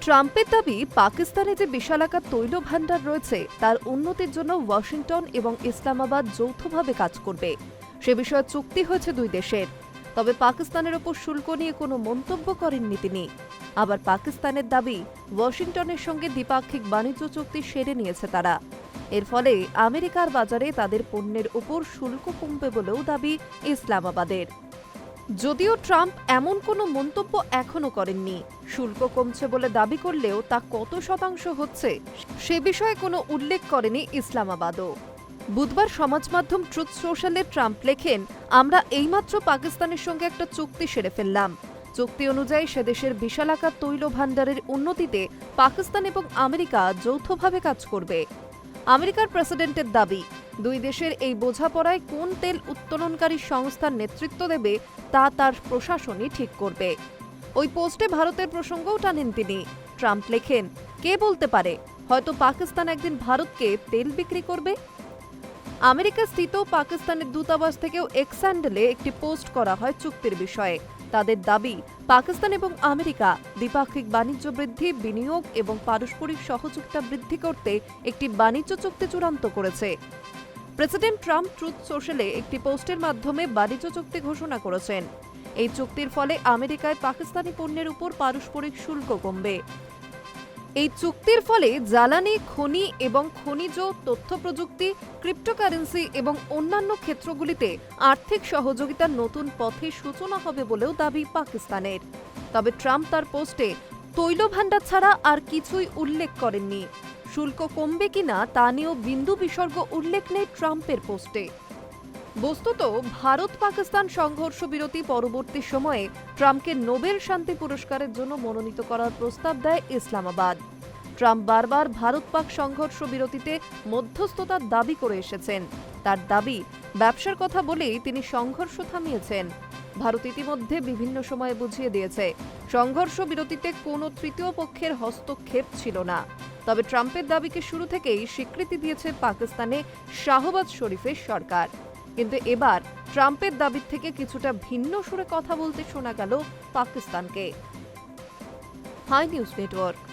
ট্রাম্পের দাবি, পাকিস্তানে যে বিশালাকার তৈল ভাণ্ডার রয়েছে, তার উন্নতির জন্য ওয়াশিংটন এবং ইসলামাবাদ যৌথভাবে কাজ করবে। সে বিষয়ে চুক্তি হয়েছে দুই দেশের। তবে পাকিস্তানের ওপর শুল্ক নিয়ে কোনো মন্তব্য করেননি তিনি। আবার পাকিস্তানের দাবি, ওয়াশিংটনের সঙ্গে দ্বিপাক্ষিক বাণিজ্য চুক্তি সেরে নিয়েছে তারা। এর ফলে আমেরিকার বাজারে তাদের পণ্যের ওপর শুল্ক কমবে বলেও দাবি ইসলামাবাদের। যদিও ট্রাম্প এমন কোনো মন্তব্য এখনও করেননি। শুল্ক কমছে বলে দাবি করলেও তা কত শতাংশ হচ্ছে সে বিষয়ে কোনো উল্লেখ করেনি ইসলামাবাদও। বুধবার সমাজ মাধ্যম ট্রুথ সোশ্যালে ট্রাম্প লেখেন, আমরা এইমাত্র পাকিস্তানের সঙ্গে একটা চুক্তি সেরে ফেললাম। চুক্তি অনুযায়ী সে দেশের বিশালাকার তৈল ভাণ্ডারের উন্নতিতে পাকিস্তান এবং আমেরিকা যৌথভাবে কাজ করবে। আমেরিকার প্রেসিডেন্টের দাবি দুই দেশের এই বোঝাপড়ায় কোন তেল উত্তোলনকারী সংস্থার নেতৃত্ব দেবে, তা তার প্রশাসনই ঠিক করবে। ওই পোস্টে ভারতের প্রসঙ্গও টানেন তিনি। ট্রাম্প লেখেন, কে বলতে পারে? হয়তো পাকিস্তান একদিন ভারতকে তেল বিক্রি করবে? আমেরিকা স্থিত পাকিস্তানের দূতাবাস থেকেও এক্স হ্যান্ডেলে একটি পোস্ট করা হয় চুক্তির বিষয়ে। তাদের দাবি, পাকিস্তান এবং আমেরিকা দ্বিপাক্ষিক বাণিজ্য বৃদ্ধি, বিনিয়োগ এবং পারস্পরিক সহযোগিতা বৃদ্ধি করতে একটি বাণিজ্য চুক্তি চূড়ান্ত করেছে। প্রেসিডেন্ট ট্রাম্প ট্রুথ সোশ্যালে একটি পোস্টের মাধ্যমে বাণিজ্য চুক্তি ঘোষণা করেছেন। এই চুক্তির ফলে আমেরিকায় পাকিস্তানি পণ্যের উপর পারস্পরিক শুল্ক কমবে। এই চুক্তির ফলে জ্বালানি, খনি এবং খনিজ তথ্য প্রযুক্তি, ক্রিপ্টোকারেন্সি এবং অন্যান্য ক্ষেত্রগুলিতে আর্থিক সহযোগিতার নতুন পথে সূচনা হবে বলেও দাবি পাকিস্তানের। তবে ট্রাম্প তার পোস্টে তৈল ভাণ্ডার ছাড়া আর কিছুই উল্লেখ করেননি। শুল্ক কমবে কিনা তা নিয়েও বিন্দু বিসর্গ উল্লেখ নেই ট্রাম্পের পোস্টে। বস্তুত ভারত পাকিস্তান সংঘর্ষ বিরতি পরবর্তী সময়ে ট্রাম্পকে নোবেল শান্তি পুরস্কারের জন্য মনোনীত করার প্রস্তাব দেয় ইসলামাবাদ। ট্রাম্প বারবার ভারত পাক সংঘর্ষ বিরতিতে মধ্যস্থতার দাবি করে এসেছেন। তার দাবি, ব্যবসার কথা বলেই তিনি সংঘর্ষ থামিয়েছেন। ভারত ইতিমধ্যে বিভিন্ন সময়ে বুঝিয়ে দিয়েছে, সংঘর্ষ বিরতিতে কোনো তৃতীয় পক্ষের হস্তক্ষেপ ছিল না। তবে ট্রাম্পের দাবিকে শুরু থেকেই স্বীকৃতি দিয়েছে পাকিস্তানে শাহবাজ শরীফের সরকার। কিন্তু এবার ট্রাম্পের দাবির থেকে কিছুটা ভিন্ন সুরে কথা বলতে শোনা গেল পাকিস্তানকে। Hi news network.